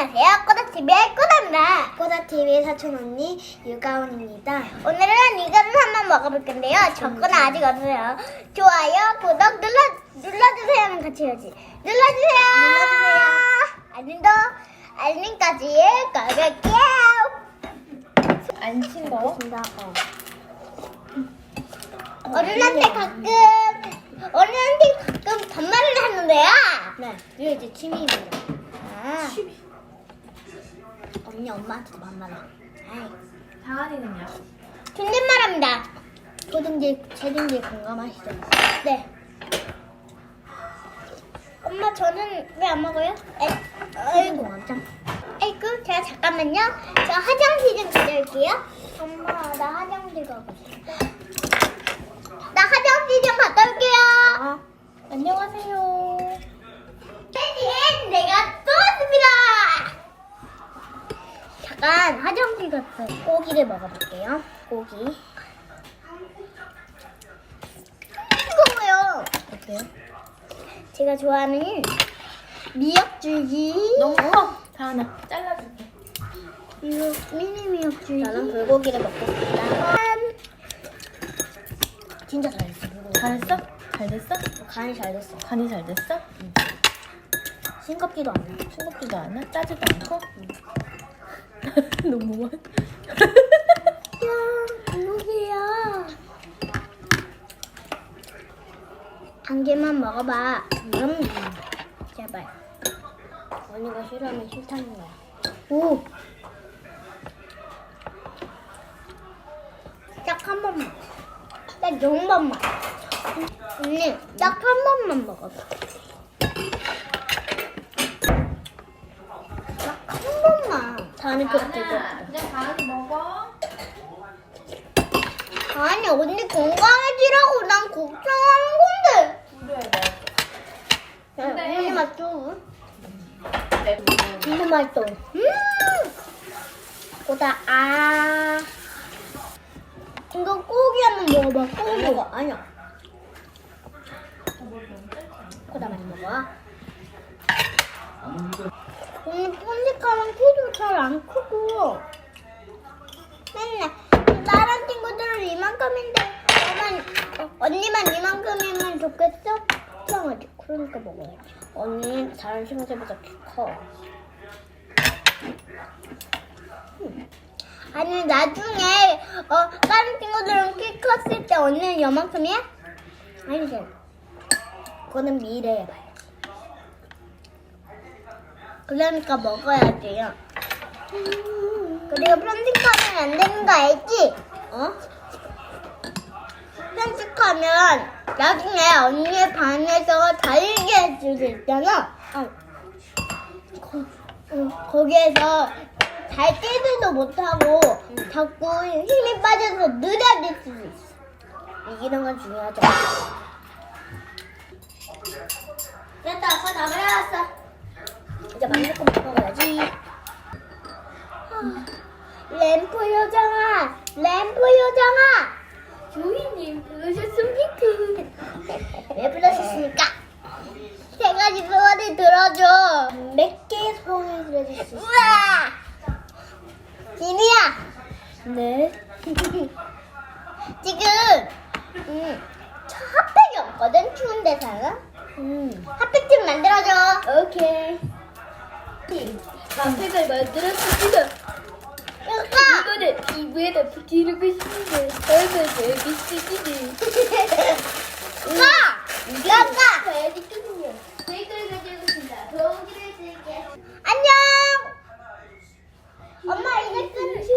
안녕하세요. 꼬다TV의 꼬다입니다. 꼬다TV의 사촌 언니 유가온입니다. 오늘은 이거를 한번 먹어볼 건데요. 저거는 아직 없어요. 좋아요, 구독 눌러, 눌러주세요는 같이 해야지. 눌러주세요. 눌러주세요. 알림도, 알림까지 걸을게요. 안 싱거워? 어. 어른한테 가끔, 어른한테 가끔 반말을 하는데요. 네, 이게 이제 취미입니다. 아, 언니 엄마한테도 만만해. 아이, 장한이는요? 존댓말합니다. 뭐든지 뭐든지 공감하시죠? 네. 엄마 저는 왜 안 먹어요? 에, 아이고. 완전. 아이고 제가 잠깐만요. 저 화장실 좀 가져올게요. 엄마 나 화장실 가고 싶어. 나 화장실 좀 갔다 올게요. 아, 안녕하세요. 네, 내가 또 왔습니다. 잠깐 화장실 갔어요. 고기를 먹어볼게요. 고기. 뜨거워요. 어때요? 제가 좋아하는 미역줄기. 너무 커. 장한아, 잘라줄게. 이거 미니 미역줄기. 저는 불고기를 먹겠습니다. 음, 진짜 잘했어. 불고기. 잘했어? 잘 됐어? 간이 잘 됐어. 간이 잘 됐어? 싱겁지도 않아. 싱겁지도 않아? 짜지도 않고? 너무 많. 야, 누구야? 한 개만 먹어봐. 음. 제발. 언니가 싫어하면 싫다는 거야. 오. 딱 한 번만. 딱 영번만. 언니, 딱 한 번만 먹어봐. 같아. 그냥 먹어. 아니, 언니 건강해지라고 난 걱정하는 건데. 그래, 야, 근데- 언니 맛줘. 네. 진짜 맛있어. 음! 보다 아. 이거 고기 한번 먹어봐, 고기. 먹어. 아니야. 보다 많이 먹어. 언니 폰직하면 키도 잘 안 크고 맨날 다른 친구들은 이만큼인데 엄마, 어, 언니만 이만큼이면 좋겠어? 이상하지 그러니까 먹어야지 언니 다른 친구들보다 키 커. 아니 나중에 어, 다른 친구들은 키 컸을 때 언니는 요만큼이야? 아니지. 그거는 미래에 봐요. 그러니까 먹어야지요 그리고 편집하면 안 되는 거 알지? 어? 편집하면 나중에 언니의 반에서 달리게 해줄 수 있잖아. 아, 거, 응, 거기에서 잘 뛰지도 못하고 자꾸 힘이 빠져서 느려질 수도 있어. 이기는 건 중요하죠. 됐다, 아빠 다 말해놨어. 이제 만들 거 먹어야지. 램프 요정아, 램프 요정아. 조이님 부르셨습니까? 왜 불러주십니까? 세 가지 소원을 들어줘. 몇 개의 소원을 들어줄 수 있어? 우와! 지리야! 네. 지금 음, 저 핫팩이 없거든 추운 데 살아 음. 핫팩 좀 만들어줘 오케이. 핑. 앞에가 만들어서 지금 이거를 피부에다 붙이고 싶은데 얼마나 여기 쓰기니. 가! 가! 가야 되겠군요. 저희들 가지고 있습니다. 안녕! 엄마 이거 끊으실